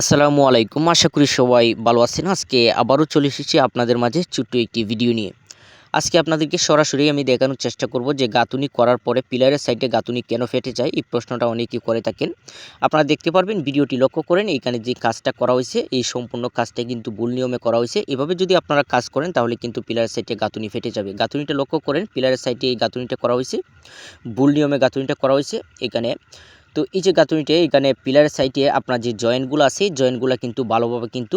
আসসালামু আলাইকুম। আশা করি সবাই ভালো আছেন। আজকে আবারও চলে এসেছি আপনাদের মাঝে ছোট্ট একটি ভিডিও নিয়ে। আজকে আপনাদেরকে সরাসরি আমি দেখানোর চেষ্টা করব যে গাঁথুনি করার পরে পিলারের সাইডে গাঁথুনি কেন ফেটে যায়, এই প্রশ্নটা অনেকেই করে থাকেন। আপনারা দেখতে পারবেন, ভিডিওটি লক্ষ্য করেন, এখানে যে কাজটা করা হয়েছে, এই সম্পূর্ণ কাজটা কিন্তু ভুল নিয়মে করা হয়েছে। এভাবে যদি আপনারা কাজ করেন, তাহলে কিন্তু পিলারের সাইডে গাঁথুনি ফেটে যাবে। গাঁথুনিটা লক্ষ্য করেন, পিলারের সাইডে এই গাঁথুনিটা করা হয়েছে। ভুল নিয়মে গাঁথুনিটা করা হয়েছে। এখানে তো এই যে গাঁথুনিটা, এখানে পিলারের সাইডে আপনার যে জয়েন্টগুলো আছে জয়েন্টগুলো কিন্তু ভালোভাবে কিন্তু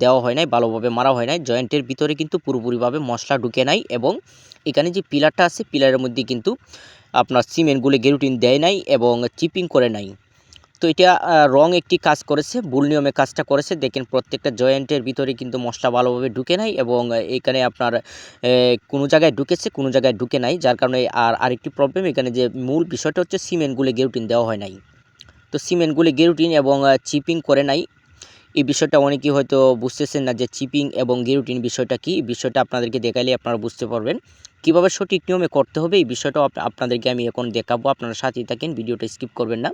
দেওয়া হয় নাই, ভালোভাবে মারা হয় নাই। জয়েন্টের ভিতরে কিন্তু পুরোপুরিভাবে মশলা ঢুকে নাই এবং এখানে যে পিলারটা আছে পিলারের মধ্যে কিন্তু আপনার সিমেন্টগুলো গেরুটিন দেয় নাই এবং চিপিং করে নাই। তো এটা রং একটি কাজ করেছে, ভুল নিয়মে কাজটা করেছে। দেখেন, প্রত্যেকটা জয়েন্টের ভিতরে কিন্তু মশলা ভালোভাবে ঢুকে নাই এবং এখানে আপনার কোনো জায়গায় ঢুকেছে, কোনো জায়গায় ঢুকে নাই। যার কারণে আর আরেকটি প্রবলেম এখানে যে মূল বিষয়টা হচ্ছে সিমেন্টগুলি গেরুটিন দেওয়া হয় নাই। তো সিমেন্টগুলি গেরুটিন এবং চিপিং করে নাই। এই বিষয়টা অনেকেই হয়তো বুঝতেছেন না যে চিপিং এবং গেরুটিন বিষয়টা কি। বিষয়টা আপনাদেরকে দেখাইলে আপনারা বুঝতে পারবেন। কীভাবে সঠিক নিয়মে করতে হবে এই বিষয়টাও আপনাদেরকে আমি এখন দেখাবো। আপনারা সাথেই থাকেন, ভিডিওটা স্কিপ করবেন না।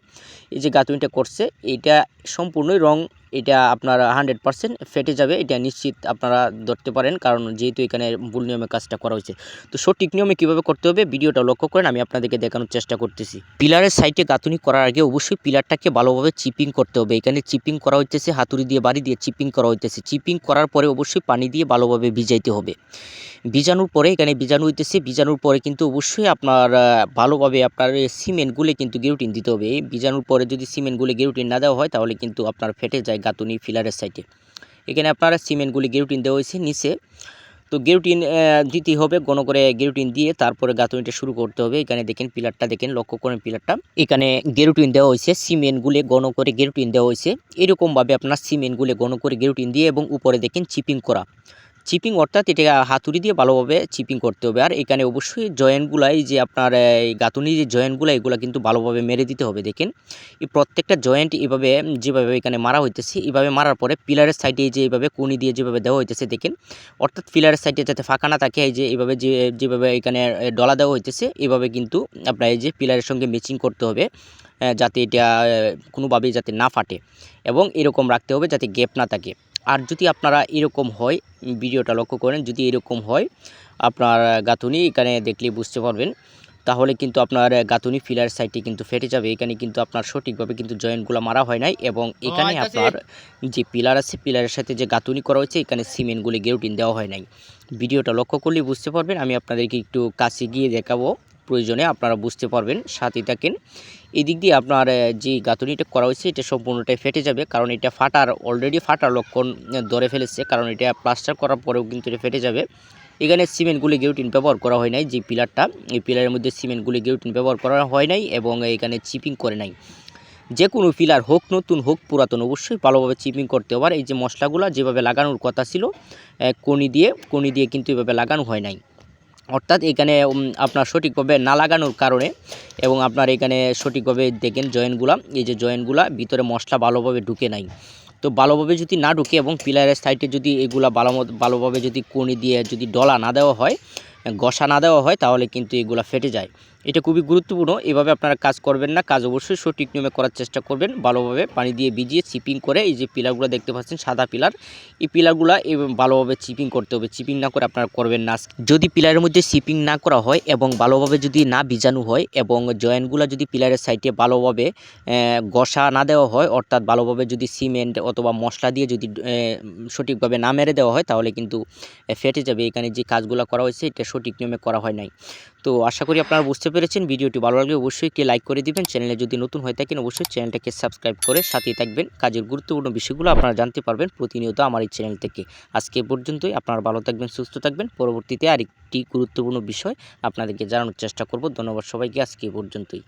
এই যে গাঁথুনিটা করছে, এটা সম্পূর্ণই রং, এটা আপনার হান্ড্রেড পারসেন্ট ফেটে যাবে, এটা নিশ্চিত আপনারা ধরতে পারেন, কারণ যেহেতু এখানে ভুল নিয়মে কাজটা করা হয়েছে। তো সঠিক নিয়মে কীভাবে করতে হবে ভিডিওটা লক্ষ্য করেন, আমি আপনাদেরকে দেখানোর চেষ্টা করতেছি। পিলারের সাইডে গাঁথুনি করার আগে অবশ্যই পিলারটাকে ভালোভাবে চিপিং করতে হবে। এখানে চিপিং করা হইতেছে, হাতুড়ি দিয়ে বাড়ি দিয়ে চিপিং করা হইতেছে। চিপিং করার পরে অবশ্যই পানি দিয়ে ভালোভাবে ভিজাইতে হবে। বীজাণুর পরে এখানে বীজাণু হইতেছে, বীজাণুর পরে কিন্তু অবশ্যই আপনার ভালোভাবে আপনার সিমেন্টগুলো কিন্তু গেরুটিন দিতে হবে। বীজাণুর পরে যদি সিমেন্টগুলি গেরুটিন না দেওয়া হয়, তাহলে কিন্তু আপনার ফেটে যায় গাতুনি ফিলারের সাইডে। এখানে আপনারা সিমেন্টগুলি গেরুটিন দেওয়া হয়েছে নিচে। তো গেরুটিন দিতে হবে গণ করে গেরুটিন দিয়ে তারপরে গাঁথুনিটা শুরু করতে হবে। এখানে দেখেন পিলারটা, দেখেন লক্ষ্য করেন পিলারটা। এখানে গেরুটিন দেওয়া হয়েছে, সিমেন্টগুলো গণ করে গেরুটিন দেওয়া হয়েছে। এরকমভাবে আপনার সিমেন্টগুলো গণ করে গেরুটিন দিয়ে এবং উপরে দেখেন চিপিং করা। চিপিং অর্থাৎ এটা হাতুড়ি দিয়ে ভালোভাবে চিপিং করতে হবে। আর এখানে অবশ্যই জয়েন্টগুলাই যে আপনার, এই গাঁথুনি যে জয়েন্টগুলো, এগুলো কিন্তু ভালোভাবে মেরে দিতে হবে, দেখেন। এই প্রত্যেকটা জয়েন্ট এভাবে, যেভাবে এখানে মারা হইতেছে, এভাবে মারার পরে পিলারের সাইডে যে এইভাবে কুনি দিয়ে যেভাবে দেওয়া হইতেছে, দেখেন। অর্থাৎ পিলারের সাইডে যাতে ফাঁকা না থাকে, এই যে এইভাবে যে, যেভাবে এখানে ডলা দেওয়া হইতেছে, এভাবে কিন্তু আপনার এই যে পিলারের সঙ্গে ম্যাচিং করতে হবে যাতে এটা কোনোভাবেই যাতে না ফাটে। এবং এরকম রাখতে হবে যাতে গ্যাপ না থাকে। আর যদি আপনারা এরকম হয় ভিডিওটা লক্ষ্য করেন যদি এরকম হয় আপনার গাঁথুনি এখানে দেখলে বুঝতে পারবেন। তাহলে কিন্তু আপনার গাঁথুনি ফিলার সাইডটি কিন্তু ফেটে যাবে। এখানে কিন্তু আপনার সঠিকভাবে কিন্তু জয়েন্টগুলো মারা হয় নাই এবং এখানে আপনার যে পিলার আছে পিলারের সাথে যে গাঁথুনি করা হয়েছে এখানে সিমেন্টগুলি গেরুটিন দেওয়া হয় নাই। ভিডিওটা লক্ষ্য করলে বুঝতে পারবেন। আমি আপনাদেরকে একটু কাছে গিয়ে দেখাবো। প্রয়োজনে আপনারা বুঝতে পারবেন সাথে থাকেন। এদিক দিয়ে আপনার যে গাঁথুনিটা করা হয়েছে, এটা সম্পূর্ণটাই ফেটে যাবে, কারণ এটা ফাটার অলরেডি ফাটার লক্ষণ ধরে ফেলেছে, কারণ এটা প্লাস্টার করার পরেও কিন্তু এটা ফেটে যাবে। এখানে সিমেন্টগুলি গেউটিন ব্যবহার করা হয় নাই, যে পিলারটা, এই পিলারের মধ্যে সিমেন্টগুলি গেউটিন ব্যবহার করা হয় নাই এবং এখানে চিপিং করে নাই। যে কোনো পিলার হোক নতুন হোক পুরাতন, অবশ্যই ভালোভাবে চিপিং করতে হবে। এই যে মশলাগুলো যেভাবে লাগানোর কথা ছিল কনি দিয়ে কনি দিয়ে কিন্তু এভাবে লাগানো হয় নাই। অর্থাৎ এখানে আপনার সঠিকভাবে না লাগানোর কারণে এবং আপনার এখানে সঠিকভাবে দেখেন জয়েন্টগুলা, এই যে জয়েন্টগুলা ভিতরে মশলা ভালোভাবে ঢুকে নাই। তো ভালোভাবে যদি না ঢুকে এবং পিলারের সাইডে যদি এগুলা ভালো ভালোভাবে যদি কোণে দিয়ে যদি ডলা না দেওয়া হয় ঘষা না দেওয়া হয়, তাহলে কিন্তু এগুলো ফেটে যায়। এটা খুবই গুরুত্বপূর্ণ। এভাবে আপনারা কাজ করবেন না। কাজ অবশ্যই সঠিক নিয়মে করার চেষ্টা করবেন। ভালোভাবে পানি দিয়ে ভিজিয়ে চিপিং করে এই যে পিলারগুলো দেখতে পাচ্ছেন, সাদা পিলার, এই পিলারগুলো ভালোভাবে চিপিং করতে হবে। চিপিং না করে আপনারা করবেন না। যদি পিলারের মধ্যে চিপিং না করা হয় এবং ভালোভাবে যদি না ভিজানো হয় এবং জয়েন্টগুলো যদি পিলারের সাইডে ভালোভাবে ঘষা না দেওয়া হয়, অর্থাৎ ভালোভাবে যদি সিমেন্ট অথবা মশলা দিয়ে যদি সঠিকভাবে না মেরে দেওয়া হয়, তাহলে কিন্তু ফেটে যাবে। এখানে যে কাজগুলো করা হয়েছে, এটা সঠিক নিয়মে করা হয় নাই। তো আশা করি আপনারা বুঝতে পেরেছেন ভিডিওটি ভালো লাগলে অবশ্যই একটি লাইক করে দিবেন। চ্যানেলে যদি নতুন হয়ে থাকেন, অবশ্যই চ্যানেলটাকে সাবস্ক্রাইব করে সাথে থাকবেন। কাজের গুরুত্বপূর্ণ বিষয়গুলো আপনারা জানতে পারবেন প্রতিনিয়ত আমার এই চ্যানেল থেকে। আজকে পর্যন্তই, আপনারা ভালো থাকবেন, সুস্থ থাকবেন। পরবর্তীতে আরেকটি গুরুত্বপূর্ণ বিষয় আপনাদেরকে জানানোর চেষ্টা করব। ধন্যবাদ সবাইকে, আজকে পর্যন্তই।